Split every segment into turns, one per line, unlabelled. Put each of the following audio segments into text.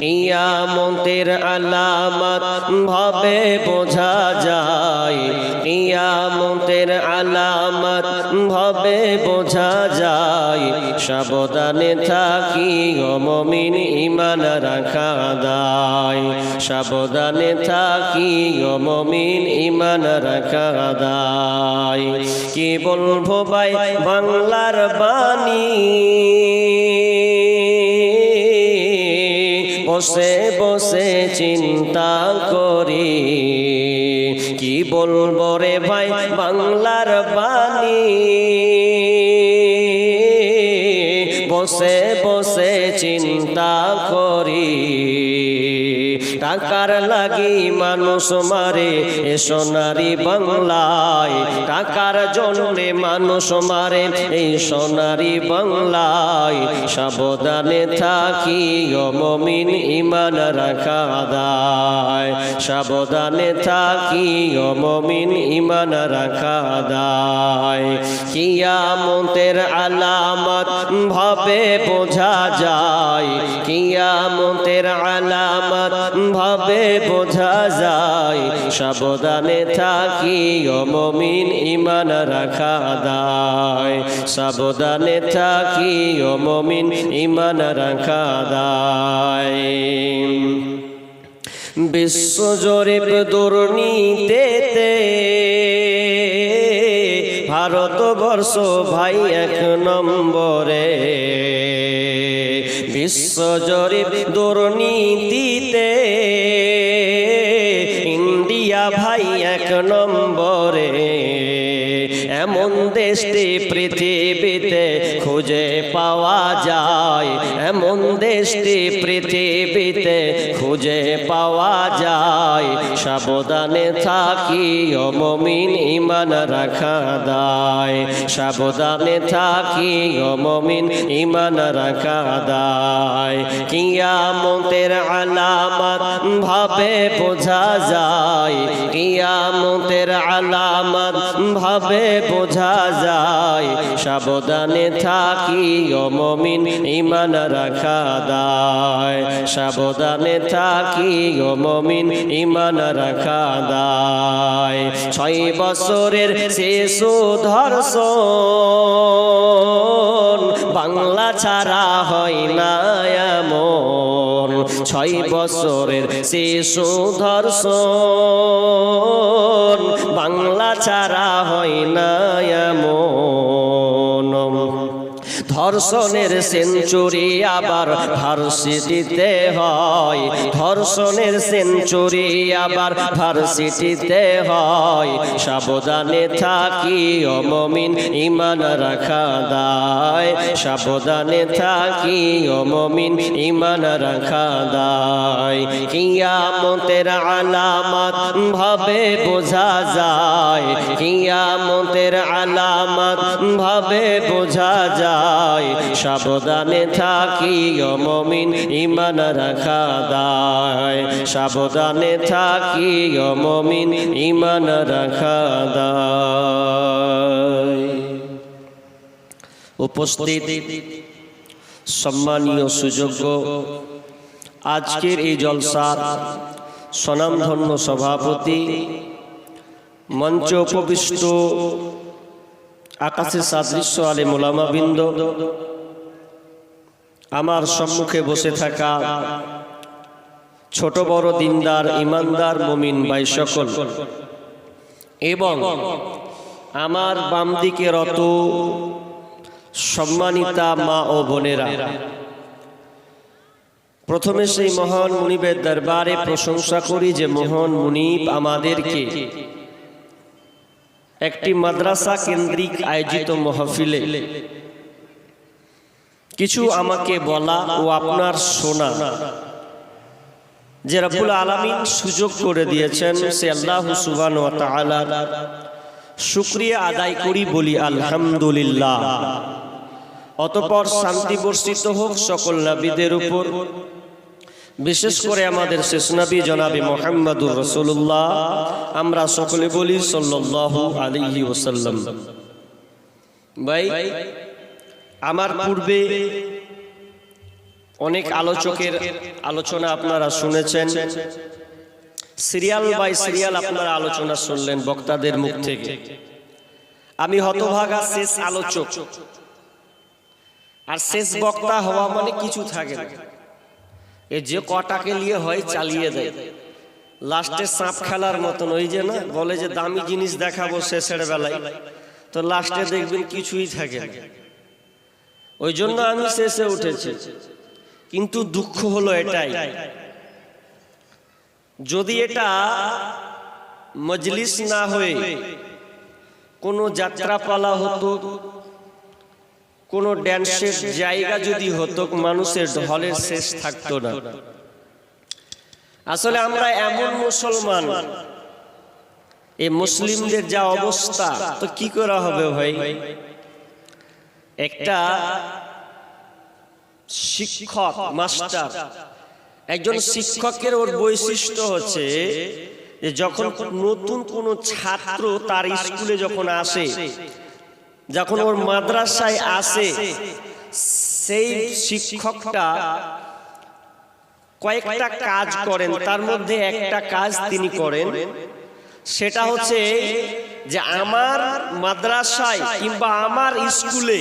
কিয়ামতের আলামত ভাবে বোঝা যায়। কিয়ামতের আলামত ভাবে বোঝা যায়। সাবধানে থাকি গমমিন ইমান রাখা দায় সাবধানে থাকি গমমিন ইমান রাখা দায় কি বলব ভাই, বাংলার বাণী? বসে বসে চিন্তা করি। কি বলব রে ভাই বাংলার বাণী? বসে বসে চিন্তা করি। টাকার লাগি মানুষ মারে এ সোনারি বাংলায়। টাকার জন্যে মানুষ মারে এই সোনারি বাংলায়। সাবধানে থাকি অমমিন ইমান রাখা দায় সাবধানে থাকি অমমিন ইমান রাখা দায় কিয়ামতের আলামত ভাবে বোঝা যায়। কিয়ামতের আলামত ভাবে বোঝা যায়, সাবধানে থাকি অমমিন ইমান রাখা দায় সাবধানে থাকি অমমিন ইমান রাখা দায় বিশ্ব জরিপ দুর্নীতিতে ভারতবর্ষ ভাই এক নম্বরে। বিশ্ব জরিপ দুর্নীতিতে ইন্ডিয়া ভাই এক নম্বরে। এমন দেশটি পৃথিবীতে খুঁজে পাওয়া যায়। এমন দেশটি পৃথিবীতে খুঁজে পাওয়া যায়। সাবধানে থাকি অমমিন ইমান রাখা দায়। সাবধানে থাকি অমমিন ইমান রাখা দায়। কিয়ামতের আলামত ভাবে বোঝা যায়। কিয়ামতের আলামত ভাবে বোঝা যায়, সাবধানে থাকি অমমিন ইমান রাখা দায়। সাবধানে থাকি অমমিন ইমান রাখা দায়। ছয় বছরের শিশু ধর্ষণ, বাংলা ছাড়া হয় না ছয় বছরের শিশু ধর্ষণ ধর্ষণের সেঞ্চুরি আবার ভার্সিটিতে হয়। ধর্ষণের সেঞ্চুরি আবার ভার্সিটিতে হয়। সাবধানে থাকি অমমিন ইমান রাখা দায়। সাবধানে থাকি অমমিন ইমান রাখা দায়। কিয়ামতের আলামত ভাবে বোঝা যায়। কিয়ামতের আলামত ভাবে বোঝা যায়। সাবধানে থাকি অমমিন ইমান রাখা দায়। সাবধানে থাকি অমমিন ইমান রাখা দায়। উপস্থিত সম্মানীয় সুযোগ্য আজকের এই জলসার স্বনামধন্য সভাপতি, মঞ্চ উপবিষ্ট আকাশে সাদৃশ্য আলে মোলামাবৃন্দ আমার সম্মুখে বসে থাকা ছোট বড় দিনদার, ইমানদার, মমিন বাই সকল। এবং আমার বাম দিকে রত সম্মানিতা মা ও বোনেরা। প্রথমে সেই মহান মুনিবের দরবারে প্রশংসা করি যে মহান মুনিব আমাদেরকে একটি মাদ্রাসা কেন্দ্রিক আয়োজিত মহফিলে। কিছু আমাকে বলা ও আপনার শোনা। যে রব্বুল আলামিন সুযোগ করে দিয়েছেন সে আল্লাহ সুবান শুক্রিয়া আদায় করি বলি আলহামদুলিল্লাহ। অতপর শান্তি বর্ষিত হোক সকল নবীদের উপর। বিশেষ করে আমাদের শেষ নবী জনাবি মোহাম্মদুর রসুল্লাহ আমরা সকলে বলি সাল্লাল্লাহু আলাইহি ওসাল্লাম ভাই আমার পূর্বে অনেক আলোচকের আলোচনা আপনারা শুনেছেন। সিরিয়াল বাই সিরিয়াল আপনারা আলোচনা শুনলেন বক্তাদের মুখ থেকে। আমি হতভাগা শেষ আলোচক। আর শেষ বক্তা হওয়া মানে কিছু থাকে না। এ যে কটাকে নিয়ে হয় চালিয়ে দেয়। লাস্টে সাপ খেলার মতন, ওই যে না, বলে যে দামি জিনিস দেখাবো শেষের বেলায়। তো লাস্টে দেখবেন কিছুই থাকে ওই জন্য আমি শেষে উঠেছি। কিন্তু দুঃখ হলো এটাই। যদি এটা মজলিস না হয়ে কোনো যাত্রাপালা হতো কোনো ড্যান্সের জায়গা যদি হতো, মানুষের ঢলের শেষ থাকতো না। আসলে আমরা এমন মুসলমান। এই মুসলিমদের যা অবস্থা, তো কি করা হবে ভাই? একটা শিক্ষক, মাস্টার, একজন শিক্ষকের ওর বৈশিষ্ট্য হচ্ছে যে যখন নতুন কোনো ছাত্র তার স্কুলে যখন আসে যখন ওর মাদ্রাসায় আসে সেই শিক্ষকটা কয়েকটা কাজ করেন তার মধ্যে একটা কাজ তিনি করেন সেটা হচ্ছে যে আমার মাদ্রাসায় কিংবা আমার স্কুলে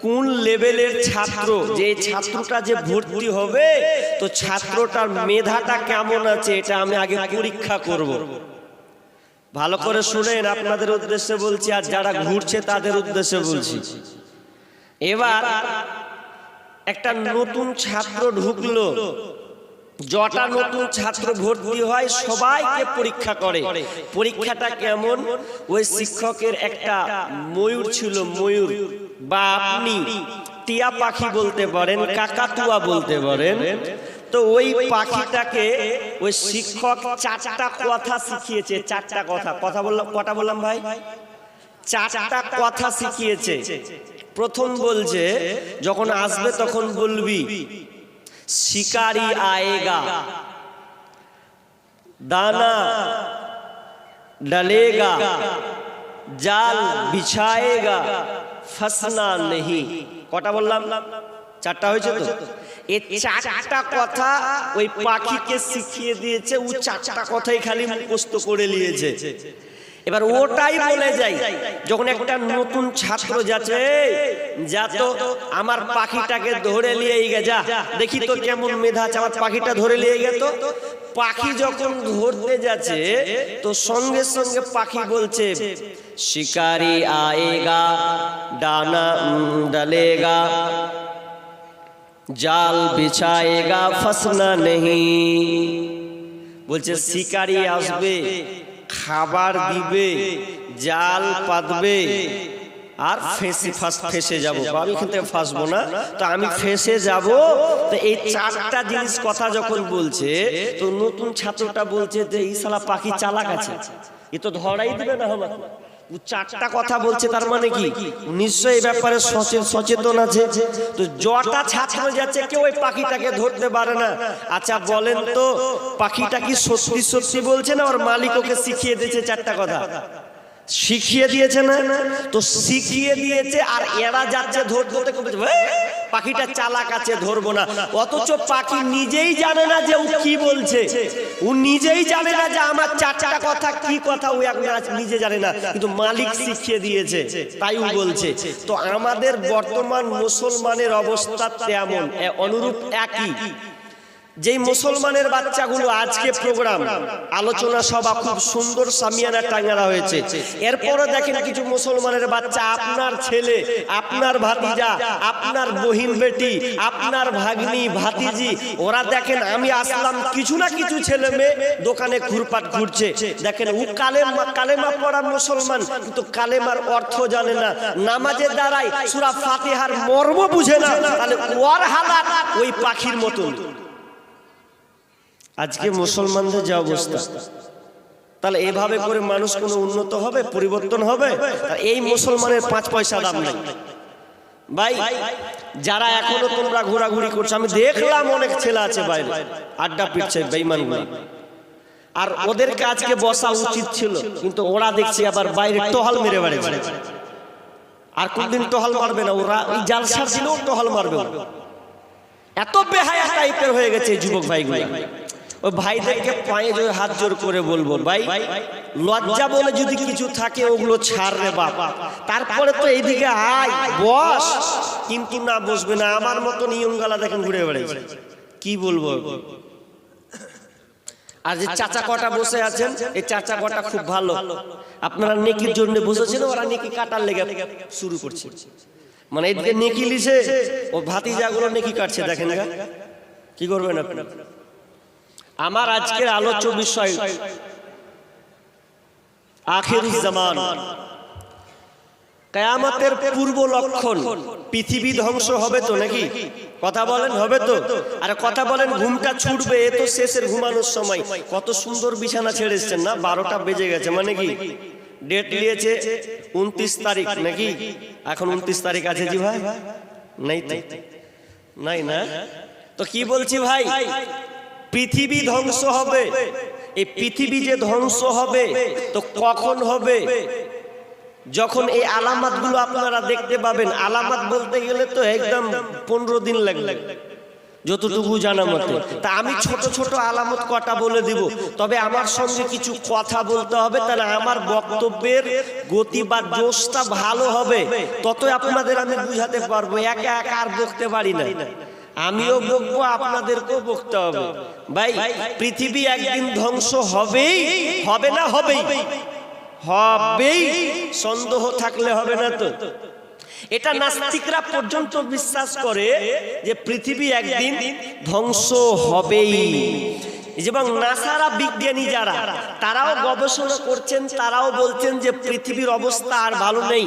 কোন লেভেলের ছাত্র? যে ছাত্রটা যে ভর্তি হবে তো ছাত্রটার মেধাটা কেমন আছে? এটা আমি আগে পরীক্ষা করব। ভালো করে শুনেন আপনাদের উদ্দেশ্যে বলছি আর যারা ঘুরছে তাদের উদ্দেশ্যে বলছি। এবার একটা নতুন ছাত্র ঢুকলো। জটা নতুন ছাত্র ভর্তি হয় সবাইকে পরীক্ষা করে। পরীক্ষাটা কেমন? ওই শিক্ষকের একটা ময়ূর ছিল ময়ূর। বা আপনি টিয়া পাখি বলতে পারেন কাকাতুয়া বলতে পারেন। তো ওই পাখিটাকে ওই শিক্ষক চারটা কথা শিখিয়েছে, চারটা কথা। কথা বললাম, কটা বললাম ভাই? চারটা কথা শিখিয়েছে। প্রথম বলছে, যখন আসবে তখন বলবি, শিকারি আয়েগা, দানা ডলেগা, জাল বিছায়েগা, ফসনা নেহি। কটা বললাম? চারটা হয়েছে তো? এ চারটা কথা ওই পাখিকে শিখিয়ে দিয়েছে, ও চারটা কথাই খালি মুখস্থ করে নিয়েছে। এবার ওটাই বলে যাই, যখন একটা নতুন ছাত্র যাচ্ছে, যা তো আমার পাখিটাকে ধরে নিয়ে গে, যা, দেখি তো কেমন মেধা আছে, আমার পাখিটা ধরে নিয়ে গে তো। পাখি যখন ধরতে যাচ্ছে, তো সঙ্গে সঙ্গে পাখি বলছে, শিকারি আয়েগা, ডানা ডালেগা জাল বিছায়েগা ফসনা নেই বলছে শিকারি আসবে খাবার দিবে জাল পাতবে। আর ফেসে ফাস ফেসে যাব। আমি এখান থেকে না। তো আমি ফেসে যাব। তো এই চারটা জিনিস কথা যখন বলছে তো নতুন ছাত্রটা বলছে যে এই সালা পাখি চালাক আছে। এ তো ধরাই দিবে না আমাকে। চারটা কথা বলছে, তার মানে কি? নিশ্চয়ই ব্যাপারে সচেতন আছে। তো জটা ছাত্র যাচ্ছে, কেউ ওই পাখিটাকে ধরতে পারে না। আচ্ছা বলেন তো, পাখিটা কি সত্যি সত্যি বলছে না ওর মালিক ওকে শিখিয়ে দিয়েছে চারটা কথা? শিখিয়ে দিয়েছে না? তো শিখিয়ে দিয়েছে আর এরা যাচ্ছে ধরতে ধরতে খুব বলছে, "এই, পাখিটা চালাক আছে ধরবো না। অথচ পাখি নিজেই জানে না যে ও কি বলছে। ও নিজেই জানে না যে আমার চারটা কথা কি কথা ও নিজে জানে না। কিন্তু মালিক শিখিয়ে দিয়েছে তাই ও বলছে। তো আমাদের বর্তমান মুসলমানের অবস্থা তেমন অনুরূপ একই। যেই মুসলমানের বাচ্চাগুলো আজকে প্রোগ্রাম আলোচনা সভা খুব সুন্দর সামিয়ানা টাঙ্গারা হয়েছে। এরপরে দেখেন কিছু মুসলমানের বাচ্চা, আপনার ছেলে, আপনার ভাতিজা, আপনার বহিন বেটি, আপনার ভাগ্নি, ভাতিজি, ওরা দেখেন আমি আসলাম, কিছু না কিছু ছেলে মেয়ে দোকানে ঘুরপাট ঘুরছে। দেখেন ও কালেমা কালেমা পড়া মুসলমান, কিন্তু কালেমার অর্থ জানে না। নামাজের দ্বারাই সুরা ফাতিহার মর্ম বুঝে না, তাহলে ওর হালাত ওই পাখির মতন। আজকে মুসলমানদের যে অবস্থা। তাহলে এভাবে করে মানুষ কোনো উন্নত হবে পরিবর্তন হবে? এই মুসলমানের পাঁচ পয়সা দাম নেই। ভাই যারা এখনও তোমরা ঘোরাঘুরি করছ আমি দেখলাম অনেক ছেলে আছে বাইরে। আড্ডা পিটছে বেইমানগুলো আর ওদেরকে আজকে বসা উচিত ছিল কিন্তু ওরা দেখছি আবার বাইরে টহল মেরে বেড়েছে। আর কোনদিন টহল মারবে না ওরা ওই জালসার দিলেও টহল মারবে এত বেহায়া টাইপের হয়ে গেছে এই যুবক ভাইগুলো। ওই ভাইদেরকে পায়ে জোরে হাত জোর করে বলব, ভাই, লজ্জা বলে যদি কিছু থাকে ওগুলো ছাড় রে বাপ। তারপরে তো এইদিকে আয়, বস। কিন্তু না বসবে না, আমার মতো নিয়ম গালা দেখেন ঘুরে বেড়াইছে। কি বলব? আর যে চাচা কটা বসে আছেন, এই চাচা কটা খুব ভালো। আপনারা নেকির জন্য বসেছেন, ওরা নেকি কাটার লেগে শুরু করছে। মানে এদিকে নেকি লিছে, ও ভাতিজাগুলো নেকি কাটছে, দেখেন। কি করবেন আপনি? আমার আজকের আলোচ্য বিষয় আখের জামান। কেয়ামতের পূর্ব লক্ষণ, পৃথিবী ধ্বংস হবে তো নাকি? কথা বলেন, হবে তো? আর কথা বলেন, ঘুমটা ছুটবে, এ তো শেষের ঘুমানোর সময়। কত সুন্দর বিছানা ছেড়ে এসছেন না? বারোটা বেজে গেছে মানে কি? ডেট নিয়েছে উনত্রিশ তারিখ, নাকি? এখন উনত্রিশ তারিখ আছে জি ভাই? নাই নাই না? তো কি বলছি ভাই? পৃথিবী ধ্বংস হবে। এই পৃথিবী যে ধ্বংস হবে, তো কখন হবে? যখন এই আলামাতগুলো আপনারা দেখতে পাবেন, আলামাত বলতে গেলে তো একদম পনেরো দিন লাগবে, যতটুকু জানা মতে। তা আমি ছোট ছোট আলামত কটা বলে দিব, তবে আমার সঙ্গে কিছু কথা বলতে হবে, তাহলে আমার বক্তব্যের গতি বা জোশটা ভালো হবে, ততই আপনাদের আমি বুঝাতে পারব, একা একা আর বকতে পারি না। আমিও বকবো, আপনাদেরকেও বকতে হবে। ভাই, পৃথিবী একদিন ধ্বংস হবেই, হবে না হবেই? হবেই, সন্দেহ থাকলে হবে না তো। এটা নাস্তিকরা পর্যন্ত বিশ্বাস করে যে পৃথিবী একদিন ধ্বংস হবেই। এবং নাসারা বিজ্ঞানী যারা তারাও গবেষণা করছেন তারাও বলছেন যে পৃথিবীর অবস্থা আর ভালো নেই।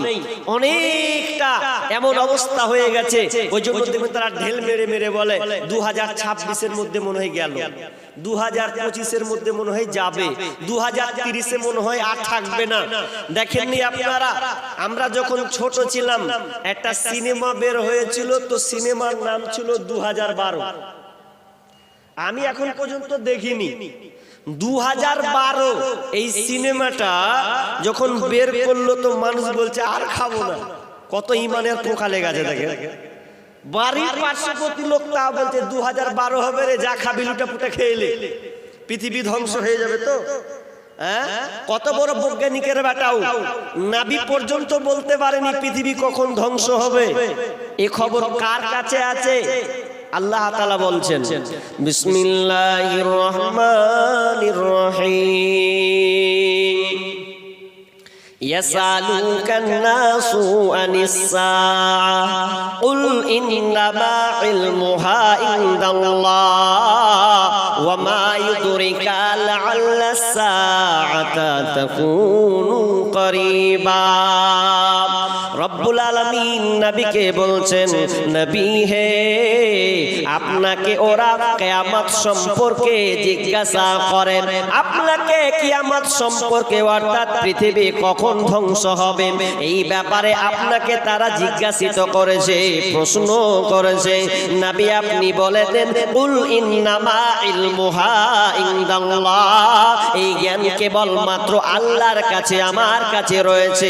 অনেকটা এমন অবস্থা হয়ে গেছে। ওই জন্য দেখবেন তারা ঢেল মেরে মেরে বলে দু হাজার ছাব্বিশের মধ্যে মনে হয় গেল। দু হাজার পঁচিশের মধ্যে মনে হয় যাবে। দু হাজার তিরিশে মনে হয় আর থাকবে না। দেখেননি আপনারা? আমরা যখন ছোট ছিলাম একটা সিনেমা বের হয়েছিল তো সিনেমার নাম ছিল দু হাজার বারো। আমি এখন পর্যন্ত দেখিনি। দু হাজার বারো এই সিনেমাটা যখন বের করল তো মানুষ বলছে আর খাব না। কত ইমানের পোকা লেগেছে দেখে। বাড়ির পার্শ্ববর্তী লোক তা বলছে দু হাজার বারো হবে রে যা খাবি লুটা পুটে খেয়েলে পৃথিবী ধ্বংস হয়ে যাবে তো। হ্যাঁ? কত বড় বৈজ্ঞানিকের বেটাও নাবি পর্যন্ত বলতে পারেনি পৃথিবী কখন ধ্বংস হবে। এ খবর কার কাছে আছে? আল্লাহ তাআলা বলছেন বিসমিল্লাহির রহমানির রহিম يسألوك الناس عن الساعة قل إنما علمها عند الله وما يدرك لعل الساعة تكون قريبا রব্বুল আলামিন নবীকে বলছেন, নবী হে, আপনাকে ওরা কিয়ামত সম্পর্কে জিজ্ঞাসা করেন। আপনাকে কিয়ামত সম্পর্কে অর্থাৎ পৃথিবী কখন ধ্বংস হবে? এই ব্যাপারে আপনাকে তারা জিজ্ঞাসিত করেছে, প্রশ্ন করেছে। নবী আপনি বলে দেন কুল ইন্নামা ইলমুহা ইনদাল্লাহ। এই জ্ঞান কেবল মাত্র আল্লাহর কাছে, আমার কাছে রয়েছে।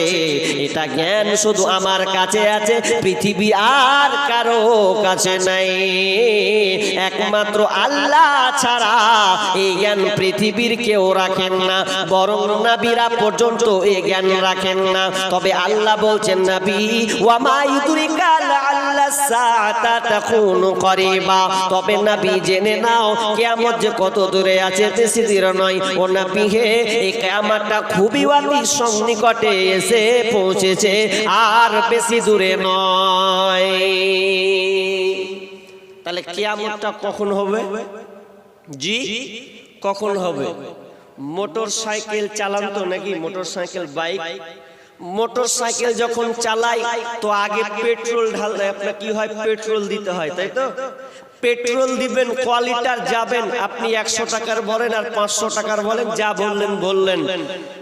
এটা জ্ঞান শুধু আমার কাছে আছে, পৃথিবী আর কারও কাছে নাই। একমাত্র আল্লাহ ছাড়া এই জ্ঞান পৃথিবীর কেউ রাখেন না, বরং নাবিরা পর্যন্ত এই জ্ঞান রাখেন না। তবে আল্লাহ বলছেন, নাবি করিবা। তবে নাবি, জেনে নাও যে কত দূরে আছে বেশি নয়। ও হে, এই খুবই অতি সন্নিকটে এসে পৌঁছেছে। বেশি দূরে নয়। তাহলে কিয়ামতটা কখন হবে? জি, কখন হবে? মোটর সাইকেল চালান তো নাকি? Motor cycle, bike? Motor cycle যখন চালাই, তো আগে পেট্রোল ঢাল আপনার কি হয়? পেট্রোল দিতে হয়, তাই তো? পেট্রোল দিবেন, কোয়ালিটার যাবেন, আপনি একশো টাকার বলেন আর পাঁচশো টাকার বলেন, যা বললেন বললেন।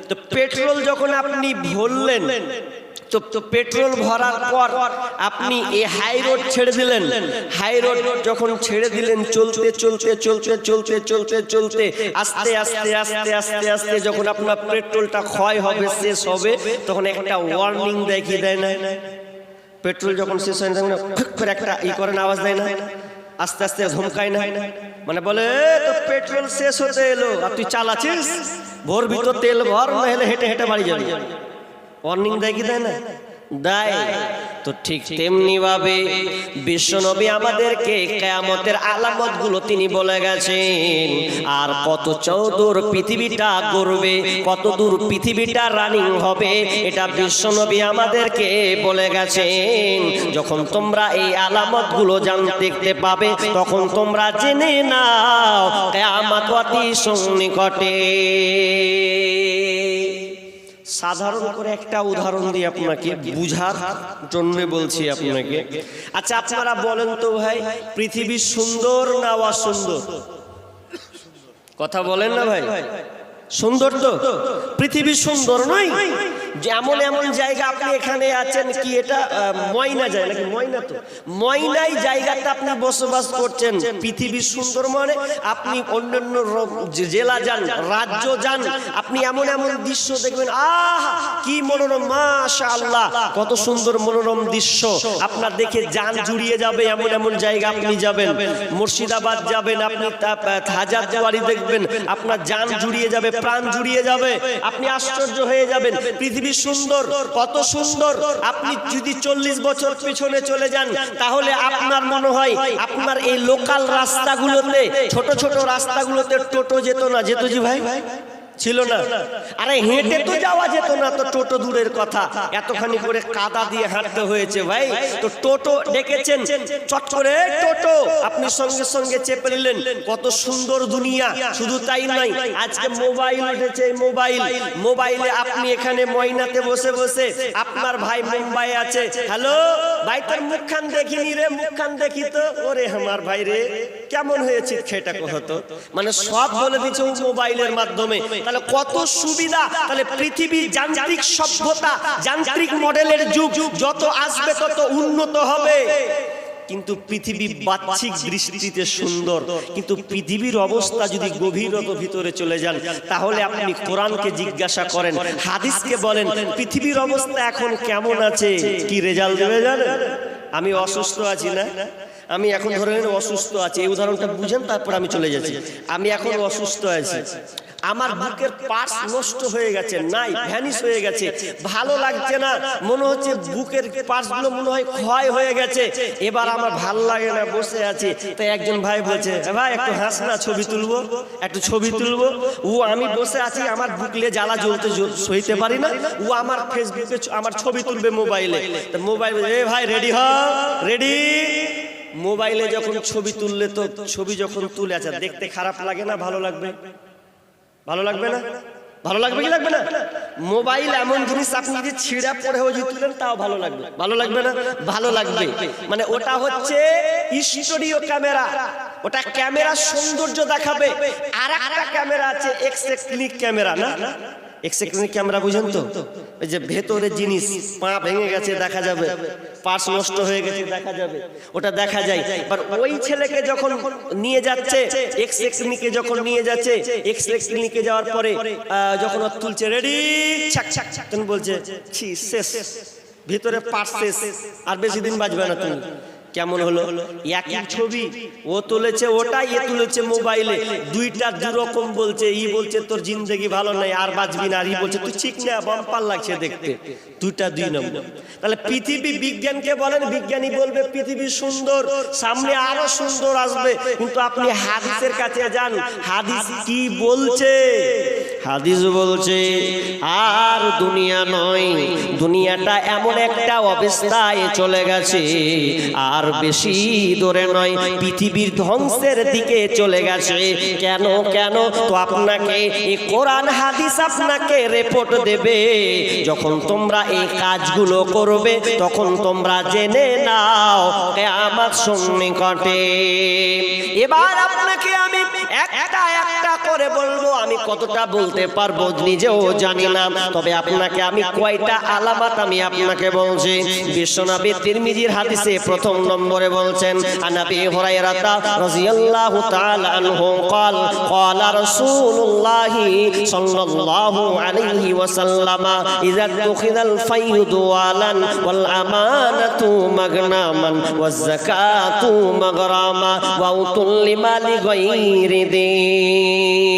তো পেট্রোল যখন আপনি ভরলেন তো তো পেট্রোল ভরার পর আপনি এই হাই রোড ছেড়ে দিলেন। হাই রোড যখন ছেড়ে দিলেন চলতে চলতে চলতে চলতে চলতে চলতে আস্তে আস্তে আস্তে আস্তে আস্তে যখন আপনার পেট্রোলটা ক্ষয় হবে শেষ হবে তখন একটা ওয়ার্নিং দেখিয়ে দেয় না। পেট্রোল যখন শেষ হয় না তখন করে একটা ই করেন আওয়াজ দেয় না। আস্তে আস্তে ধমকায় না। মানে বলে তো পেট্রোল শেষ হতে এলো। আর তুই চালাচ্ছিস? ভোর ভিতর তেল ভর হেঁটে হেঁটে বাড়ি যাবি। ওয়ার্নিং দেয় কি দেয় না? দেয়। তো ঠিক তেমনি ভাবে বিশ্বনবী আমাদেরকে কেয়ামতের আলামতগুলো তিনি বলে গেছেন, আর কত চৌদূর পৃথিবীটা গড়বে, কত দূর পৃথিবীটা রানিং হবে, এটা বিশ্বনবী আমাদেরকে বলে গেছেন। যখন তোমরা এই আলামতগুলো দেখতে পাবে, তখন তোমরা জেনে নাও, কেয়ামত অতি সন্নিকটে। সাধারণ করে একটা উদাহরণ দিয়ে আপনাকে বুঝার জন্য বলছি আপনাকে। আচ্ছা আপনারা বলেন তো ভাই, পৃথিবী সুন্দর না অসুন্দর? কথা বলেন না ভাই? সুন্দর তো? পৃথিবী সুন্দর নয়? যে এমন এমন জায়গা আপনি এখানে আছেন, কি এটা ময়না যায় নাকি? ময়না তো। ময়নাই জায়গাতে আপনি বসবাস করছেন। পৃথিবী সুন্দর মানে আপনি অন্যান্য জেলা যান, রাজ্য যান, আপনি এমন এমন দৃশ্য দেখবেন, আহ, কি মনোরম মাশা আল্লাহ কত সুন্দর মনোরম দৃশ্য। আপনার দেখে যান জুড়িয়ে যাবে এমন এমন জায়গা আপনি যাবেন। মুর্শিদাবাদ যাবেন, আপনি হাজার দুয়ারি দেখবেন, আপনার যান জুড়িয়ে যাবে প্রাণ জুড়িয়ে যাবে, আপনি আশ্চর্য হয়ে যাবেন। পৃথিবী সুন্দর, কত সুন্দর। আপনি যদি চল্লিশ বছর পিছনে চলে যান, তাহলে আপনার মনে হয় আপনার এই লোকাল রাস্তাগুলোতে, ছোট ছোট রাস্তাগুলোতে টোটো যেত না, যেত জি ভাই? ছিল না। আরে হেঁটে তো যাওয়া যেত না তো টোটো দূরের কথা। এতখানি করে কাদা দিয়ে হাঁটতে হয়েছে ভাই তো টোটো ডেকেছেন চট করে টোটো। আপনি সঙ্গে সঙ্গে চেপে নিলেন। কত সুন্দর দুনিয়া। শুধু তাই নয় আজকে মোবাইল উঠেছে মোবাইল। মোবাইলে। আপনি এখানে ময়নাতে বসে বসে আপনার ভাই মুম্বাই আছে। হ্যালো? ভাই, তোর মুখখান দেখিনি রে, মুখখান দেখি তো। ওরে আমার ভাই রে, কেমন হয়েছে সেটা হতো মানে সব বলে দিচ্ছে মোবাইলের মাধ্যমে। তাহলে কত সুবিধা? তাহলে পৃথিবীর যান্ত্রিক সভ্যতা, যান্ত্রিক মডেলের যুগ, যত আসবে তত উন্নত হবে। কিন্তু পৃথিবী বাহ্যিক দৃষ্টিতে সুন্দর। কিন্তু পৃথিবীর অবস্থা যদি গভীরত ভিতরে চলে যান তাহলে আপনি কোরআনকে জিজ্ঞাসা করেন হাদিসকে বলেন পৃথিবীর অবস্থা এখন কেমন আছে? কি রেজাল্ট দেবে জানেন আমি অসুস্থ আছি না? আমি এখন ধরে নিন অসুস্থ আছি এই উদাহরণটা বুঝেন তারপর আমি চলে যাচ্ছি। আমি এখন অসুস্থ আছি। আমার বুকের পার্স নষ্ট হয়ে গেছে নাই ভ্যানিশ হয়ে গেছে। ভালো লাগছে না মনে হচ্ছে বুকের পার্সগুলো মনে হয় ক্ষয় হয়ে গেছে। এবার আমার ভালো লাগে না বসে আছি। তাই একজন ভাই বলছে ভাই একটু হাস না ছবি তুলবো? একটু ছবি তুলবো? ও আমি বসে আছি আমার বুকলে জ্বালা জ্বলতে জ্বল- সইতে পারি না? ও আমার ফেসবুকে আমার ছবি তুলবে মোবাইলে। মোবাইল। এ ভাই রেডি হ রেডি মোবাইলে যখন ছবি তুললে তো ছবি যখন তুলে আচ্ছা দেখতে খারাপ লাগে না ভালো লাগবে ভালো লাগবে না? ভালো লাগবে কি লাগবে না? মোবাইল এমন জিনিস আপনি যদি ছিঁড়া পড়ে যদি তুলেন তাও ভালো লাগবে। ভালো লাগবে না? ভালো লাগবে? মানে ওটা হচ্ছে স্টুডিও ক্যামেরা। ওটা ক্যামেরা সৌন্দর্য দেখাবে। আর একটা ক্যামেরা আছে এক্স ক্লিক ক্যামেরা না? এক্সে ক্লিক ক্যামেরা বুঝেন তো এই যে ভেতরে জিনিস, পা ভেঙে গেছে, দেখা যাবে। পার্স নষ্ট হয়ে গেছে, দেখা যাবে। ওটা দেখা যায়। এবার ওই ছেলেকে যখন নিয়ে যাচ্ছে এক্স ক্লিনিকে যখন নিয়ে যাচ্ছে এক্স ক্লিনিকে যাওয়ার পরে যখন ওর তুলছে রেডি ছাক ছাক ছাক বলছে, ছি, শেষ। ভিতরে পার্স শেষ। আর বেশি দিন বাজবে না তুমি। কেমন হলো? একই ছবি। ও তুলেছে ওটা এ তুলেছে মোবাইলে। দুইটা দুরকম বলছে ই বলছে তোর জিন্দগি ভালো নাই আর বাঁচবি না। আর ই বলছে তুই ঠিক না বাম্পার লাগছে দেখতে। দুইটা দুই নম্বর। তাহলে পৃথিবী বিজ্ঞানকে বলেন বিজ্ঞানী বলবে পৃথিবী সুন্দর সামনে আরও সুন্দর আসবে। কিন্তু আপনি হাদিসের কাছে যান হাদিস কি বলছে? হাদিস বলছে আর দুনিয়া নয় দুনিয়াটা এমন একটা অবস্থায় চলে গেছে আর বেশি দূরে নয়। পৃথিবীর ধ্বংসের দিকে চলে গেছে। কেন কেন? তো আপনাকে এই কোরআন, হাদিস আপনাকে রিপোর্ট দেবে। যখন তোমরা এই কাজগুলো করবে, তখন তোমরা জেনে নাও আমার সন্নিকটে। এবার আপনাকে করে করে বলবো আমি কতটা বলতে পারবো নিজেও জানি না তবে আপনাকে আমি কয়টা আলামত আমি আপনাকে বলছি বিশ্বনবী তিরমিজির হাদিসে প্রথম নম্বরে বলছেন আনাবি হুরায়রাতা রাদিয়াল্লাহু তাআলা আনহু قال قال رسول الله صلى الله عليه وسلم إذا اتخذ الفيض والا والأمانة مغناما والزكاة مغراما وأوتوا لمال غير دين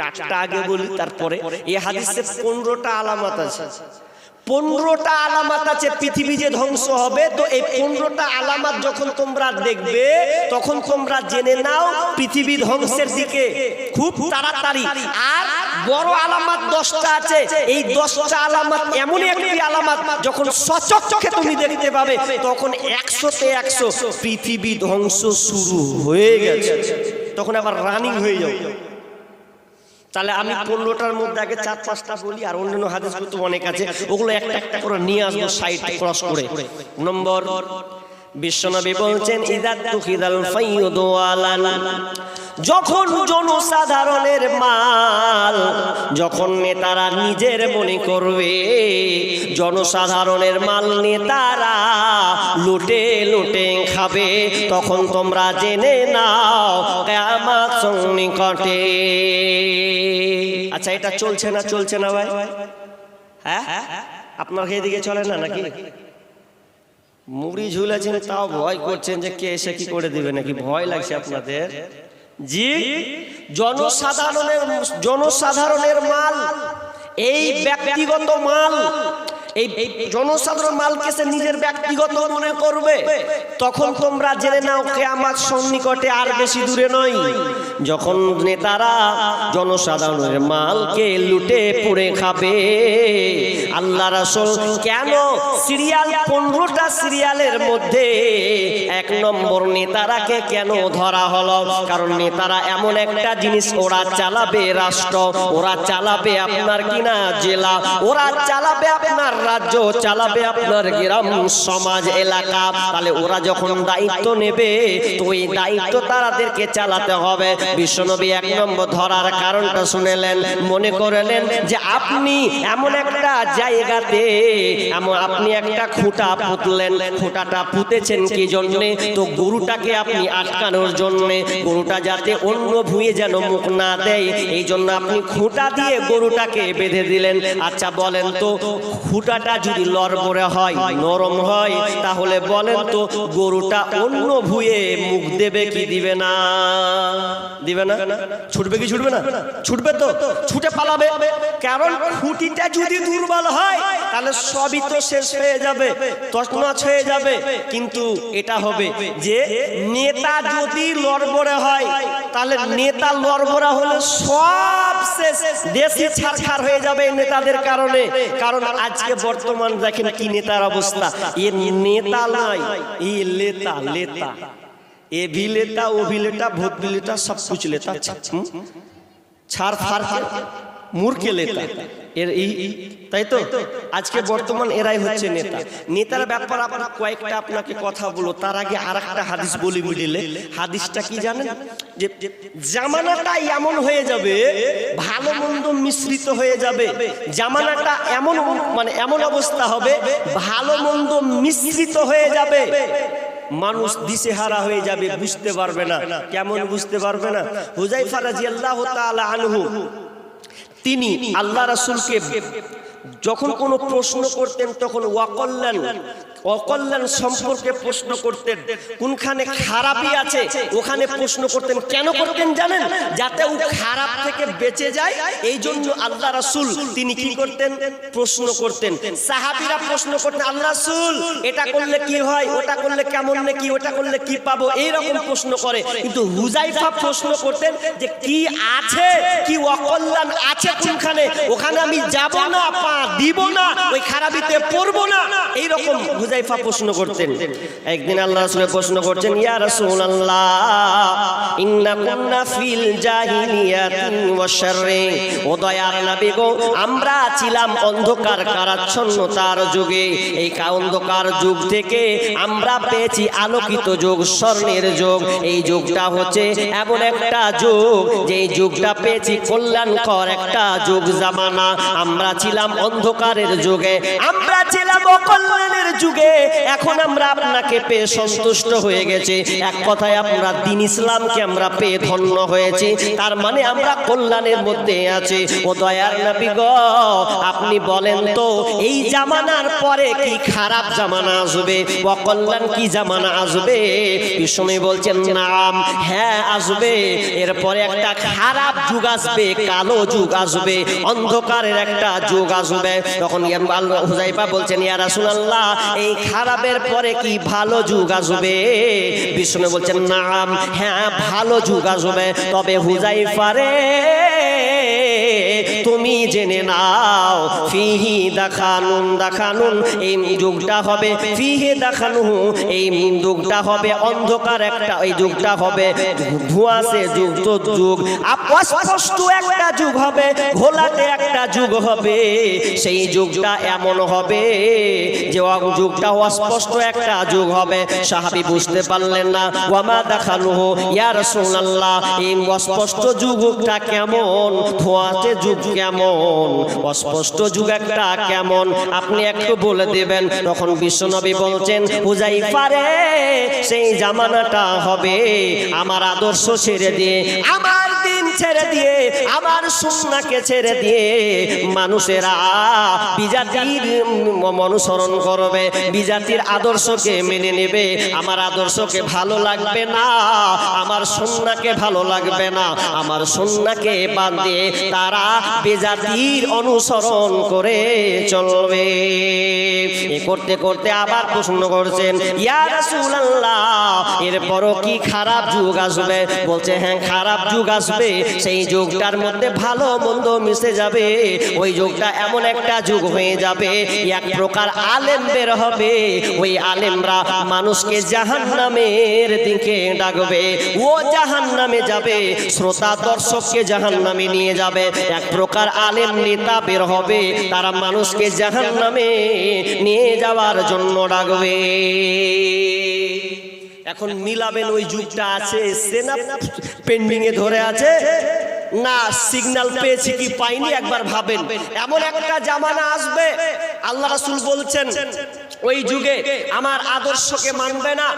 চারটা আগে বলি, তারপরে এই হাদিসে পনেরোটা আলামত আছে। পনেরোটা আলামাত আছে, পৃথিবী যে ধ্বংস হবে, তো এই পনেরোটা আলামাত যখন তোমরা দেখবে, তখন তোমরা জেনে নাও পৃথিবী ধ্বংসের দিকে খুব তাড়াতাড়ি। আর বড় আলামাত দশটা আছে। এই দশটা আলামাত এমনই একটি আলামাত, যখন সচক্ষে তুমি দেখতে পাবে, তখন একশোতে একশো পৃথিবী ধ্বংস শুরু হয়ে গেছে। তখন আবার রানিং হয়ে যাবে। তাহলে আমি পনেরোটার মধ্যে আগে চার পাঁচটা বলি আর অন্যান্য হাদিস তো অনেক আছে। ওগুলো একটা একটা করে নিয়ে আসব সাইড ক্রস করে। নম্বর বিশ্বনবী বলছেন ইদাত তুখিদাল ফাইয়ুদু আলান যখন জনসাধারণের মাল, যখন নেতারা নিজের মনে করবে, জনসাধারণের মাল নেতারা লুটে লুটে খাবে, তখন তোমরা জেনে নাও, কেয়ামত সন্নিকটে। আচ্ছা এটা চলছে না চলছে না ভাই? হ্যাঁ? আপনার এদিকে চলে না নাকি? মুড়ি ঝুলেছেন, তাও ভয় করছেন যে কে এসে কি করে দিবে নাকি? ভয় লাগছে আপনাদের। জি জনসাধারণের জনসাধারণের মাল। এই ব্যক্তিগত মাল এই জনসাধারণ মালকে সে নিজের ব্যক্তিগত মনে করবে। তখন তোমরা জেনে নাও কে আমার সন্নিকটে আর বেশি দূরে নয়। যখন নেতারা জনসাধারণের মালকে লুটে পুড়ে খাবে, আল্লাহ রাসূল কেন সিরিয়াল পনেরোটা সিরিয়ালের মধ্যে এক নম্বর নেতারাকে কেন ধরা হলো? কারণ নেতারা এমন একটা জিনিস, ওরা চালাবে রাষ্ট্র, ওরা চালাবে আপনার কিনা জেলা, ওরা চালাবে আপনার রাজ্য চালাবে আপনার গ্রাম, সমাজ, এলাকা, তাহলে ওরা যখন দায়িত্ব নেবে, তো এই দায়িত্ব তাদেরকে চালাতে হবে। বিশ্বনবী এক নম্বর ধরার কারণটা শুনেলেন, মনে করলেন যে আপনি এমন একটা জায়গাতে, এমন আপনি একটা খুঁটা পুতলেন, খুঁটাটা পুঁতেছেন কি জন্যে? তো গরুটাকে আপনি আটকানোর জন্যে, গরুটা যাতে অন্য ভুঁয়ে যেন মুখ না দেয়, এই জন্য আপনি খুঁটা দিয়ে গরুটাকে বেঁধে দিলেন। আচ্ছা বলেন তো খুঁটাটা যদি লড়বড়ে হয়, নরম হয়, তাহলে বলেন তো গরুটা অন্য ভুঁয়ে মুখ দেবে কি দিবে না? দিবে না? ছুটবে কি ছুটবে না? ছুটবে তো, ছুটে পালাবে। কারণ খুঁটিটা যদি দুর্বল হয়, তাহলে সবই তো শেষ হয়ে যাবে, তছনছ হয়ে যাবে। কিন্তু এটা হবে যে নেতা যদি লড়বড়ে হয়, তাহলে নেতা লড়বড়া হলে সব শেষ। দেশই ছাড়খাড় হয়ে যাবে নেতাদের কারণে। কারণ আজকে বর্তমান দেখেন কি নেতার অবস্থা। এ নেতা নাই এ লেতা লেতা। এ ভিলেতা ও ভিলেতা ভোট ভিলেতা সব কিছু লেতা ছাড় ফার মুরকে লেতা। এর এই তাই তো? আজকে বর্তমান এরাই হচ্ছে নেতা। নেতার ব্যাপার আপনার কয়েকটা আপনাকে কথা বলো। তার আগে আর একটা হাদিস বলি মিডিলে। হাদিসটা কি জানেন? যে জামানাটা এমন হয়ে যাবে ভালো মন্দ মিশ্রিত হয়ে যাবে। জামানাটা এমন মানে এমন অবস্থা হবে ভালো মন্দ মিশ্রিত হয়ে যাবে। মানুষ দিশেহারা হয়ে যাবে বুঝতে পারবে না। কেমন বুঝতে পারবে না? হুজাইফা রাদিয়াল্লাহু তাআলা আনহু। তিনি আল্লাহ রাসুলকে যখন কোনো প্রশ্ন করতেন তখন ওয়াকল্যাণ অকল্যাণ সম্পর্কে প্রশ্ন করতেন। কোনখানে খারাপই আছে, ওখানে প্রশ্ন করতেন, কেন করতেন জানেন? যাতে ও খারাপ থেকে বেঁচে যায় এই জন্য আল্লাহ রাসূল তিনি কি করতেন? প্রশ্ন করতেন। সাহাবীরা প্রশ্ন করতেন, আল্লাহ রাসূল, এটা করলে কি হয়, ওটা করলে কেমন নাকি, ওটা করলে কি পাবো? এইরকম প্রশ্ন করে। কিন্তু হুজাইফা প্রশ্ন করতেন যে কি আছে, কি অকল্যাণ আছে কোনখানে? ওখানে আমি যাব না, পা দিব না, ওই খারাপিতে পড়ব না। এই রকম হুজাইফা প্রশ্ন করতেন। একদিন আল্লাহ রাসূল প্রশ্ন করছেন ইয়া রাসূলুল্লাহ, ইন্না কুন্না ফিল জাহিলিয়াতিন ওয়া শাররি। ও দয়ার নবী গো, আমরা ছিলাম অন্ধকার কারাচ্ছন্নতার যুগে। এই কা- অন্ধকার যুগ থেকে আমরা পেয়েছি আলোকিত যুগ, স্বর্ণের যুগ। এই যুগটা হচ্ছে এমন একটা যুগ যে যুগটা পেয়েছি কল্যাণকর একটা যুগ, জামানা। আমরা ছিলাম অন্ধকারের যুগে, আমরা ছিলাম অকল্যাণের যুগে। এখন আমরা আপনাকে পেয়ে সন্তুষ্ট হয়ে গেছি। এক কথায় আমরা দিন ইসলামকে আমরা পেয়ে ধন্য হয়েছি। তার মানে আমরা কল্যাণের মধ্যে আছি। ও দয়ার নবী গো, আপনি বলেন তো, এই জামানার পরে কি খারাপ জামানা আসবে? অকল্যাণ কি জামানা আসবে? বিষ্ণু বলছেন, নাম। হ্যাঁ আসবে। এরপরে একটা খারাপ যুগ আসবে, কালো যুগ আসবে, অন্ধকারের একটা যুগ আসবে। তখন হুজাইফা বলছেন, ইয়া রাসূলুল্লাহ, এই খারাপের পরে কি ভালো যুগ আসবে? বিষ্ণু বলছেন, নাম হ্যাঁ ভালো যুগ আসবে। তবে হুজাই রে তুমি জেনে নাও, ফিহি দেখানুন দেখানুন, এই যুগটা হবে, ফিহে দেখানু এই যুগটা হবে, অন্ধকার একটা এই যুগটা হবে ধোঁয়াশে যুক্ত যুগ অস্পষ্ট একটা যুগ হবে, ঘোলাটে একটা যুগ হবে, সেই যুগটা এমন হবে যে যুগটা অস্পষ্ট একটা যুগ হবে, সাহাবি বুঝতে পারলেন না, ওয়ামা দেখানো ইয়া রাসূলুল্লাহ, এই অস্পষ্ট যুগটা কেমন ধোঁয়াতে যুগ কেমন? অস্পষ্ট যুগ একটা কেমন? আপনি একটু বলে দেবেন। তখন বিশ্বনবী বলছেন বুঝাই পারে সেই জামানাটা হবে আমার আদর্শ ছেড়ে দিয়ে। আমার দিন ছেড়ে দিয়ে, আমার সুন্নাকে ছেড়ে দিয়ে মানুষেরা বিজাতির অনুসরণ করবে, বিজাতির আদর্শকে মেনে নেবে। আমার আদর্শকে ভালো লাগবে না, আমার সন্নাকে ভালো লাগবে না। আমার সন্নাকে বাদ দিয়ে তারা বেজাতির অনুসরণ করে চলবে। এ করতে করতে আবার প্রশ্ন করছেন, ইয়া রাসূলুল্লাহ, এরপরও কি খারাপ যুগ আসবে? বলছে হ্যাঁ খারাপ যুগ আসবে। সেই যুগটার মধ্যে ভালো মন্দ মিশে যাবে। ওই যুগটা এমন একটা যুগ হয়ে যাবে, এক প্রকার আলেম বের হবে। ওই আলেমরা মানুষকে জাহান নামের দিকে ডাকবে। ও জাহান নামে যাবে, শ্রোতা দর্শককে জাহান নামে নিয়ে যাবে। এক প্রকার আলেম নেতা বের হবে, তারা মানুষকে জাহান নামে নিয়ে যাওয়ার জন্য ডাকবে। এখন মিলাবেন ওই যুগটা আছে পেন্ডিং এ ধরে আছে। না সিগন্যাল পেয়েছি কি পাইনি একবার ভাবেন। এমন একটা জামানা আসবে। আল্লাহ রাসুল বলছেন ওই যুগে আমার আদর্শকে মানবে না,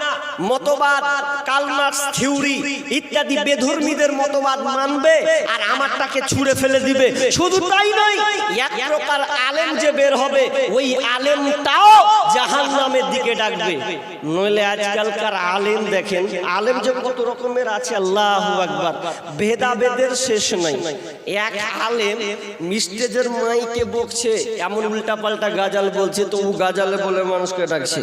মতবাদ, কালমার্স থিওরি ইত্যাদি বেধর্মীদের মতবাদ মানবে আর আমারটাকে ছুঁড়ে ফেলে দিবে। শুধু তাই নয়, এক প্রকার আলেম যে বের হবে, ওই আলেমটাও জাহান নামের দিকে ডাকবে। নইলে আজকালকার আলেম দেখেন, আলেম যে কত রকমের আছে, আল্লাহ আকবার। ভেদাভেদের শেষ নাই। এক আলেম মিস্টেজের মাইকে বকছে, এমন উল্টা পাল্টা গাজাল বলছে তো ও গাজালে বলে মানুষকে ডাকছে।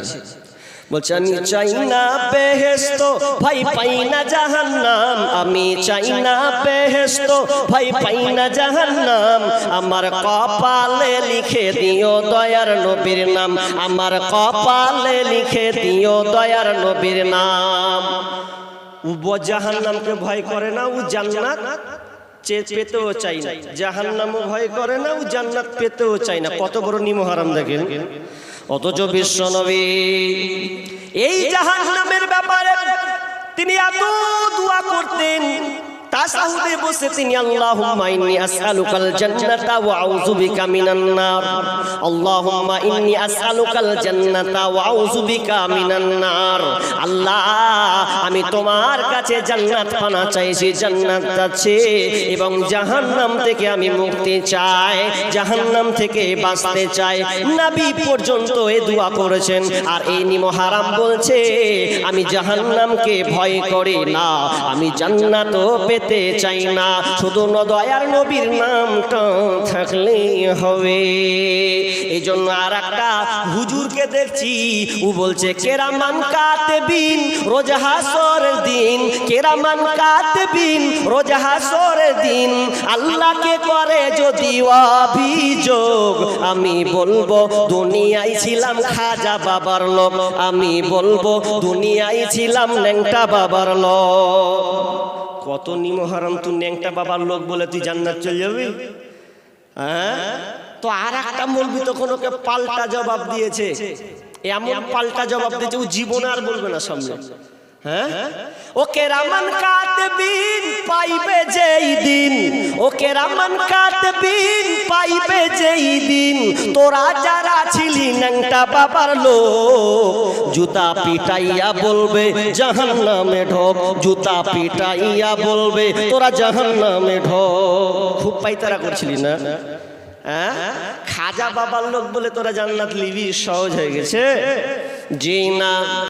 বলছে আমি চাই না বেহেস্ত ভাই পাই না জাহান্নাম। আমি চাই না বেহেস্ত ভাই পাই না জাহান্নাম। আমার কপালে লিখে দিও দয়ার নবীর নাম। আমার কপালে লিখে দিও দয়ার নবীর নাম। ও জাহান্নামকে ভয় করে না ও জান্নাত পেতেও চাই না। জাহান্নামও ভয় করে না ও জান্নাত পেতেও চাই না। কত বড় নিমহারাম দেখেন। অথচ বিশ্ব নবী। এই জাহান নামের ব্যাপারে তিনি এত দোয়া করতেন জান্নাতা জান্নাতা আমি তোমার কাছে জান্নাত পানা চাইছি, জান্নাত চাচ্ছি এবং জাহান্নাম থেকে আমি মুক্তি চাই, জাহান্নাম থেকে বাঁচতে চাই। নবী পর্যন্ত এ দোয়া করেছেন। আর এই নিমো হারাম বলছে, আমি জাহান্নামকে ভয় করি না, আমি জান্নাতও পেতে চাই না। শুধু দয়ার নবীর নামটা থাকলেই হবে। এই জন্য আর একটা হুজুরকে দেখছি, ও বলছে, কেরামান কাতেবিন, রোজ হাসরের দিন, কেরামান কাতেবিন, রোজ হাসরের দিন, আল্লাহকে করে যদি অভিযোগ, আমি বলব, দুনিয়ায় ছিলাম খাজা বাবার লোক, আমি বলব, দুনিয়ায় ছিলাম ন্যাংটা বাবার লোক। কত নিমহারাম তুই ন্যাংটা বাবার লোক বলে তুই জান্নাত চলে যাবি? হ্যাঁ? তো আর একটা মলবি তখন ওকে পাল্টা জবাব দিয়েছে। এমন পাল্টা জবাব দিয়েছে, ও জীবন আর বলবে না সামনে। ওকে রামান কাতবিন পাইবে যেই দিন। ওকে রামান কাতবিন পাইবে যেই দিন। তোরা যারা ছিলি ন্যাংটা বাবার লোক, জুতা পিটাইয়া বলবে জাহান নামে ঢোক। জুতা পিটাইয়া বলবে, তোরা জাহান নামে ঢোক। খুব পাইতারা করছিলি না? হ্যাঁ? খাজা বাবার লোক বলে তোরা জান্নাত লিবি সহজ হয়ে গেছে। জি না।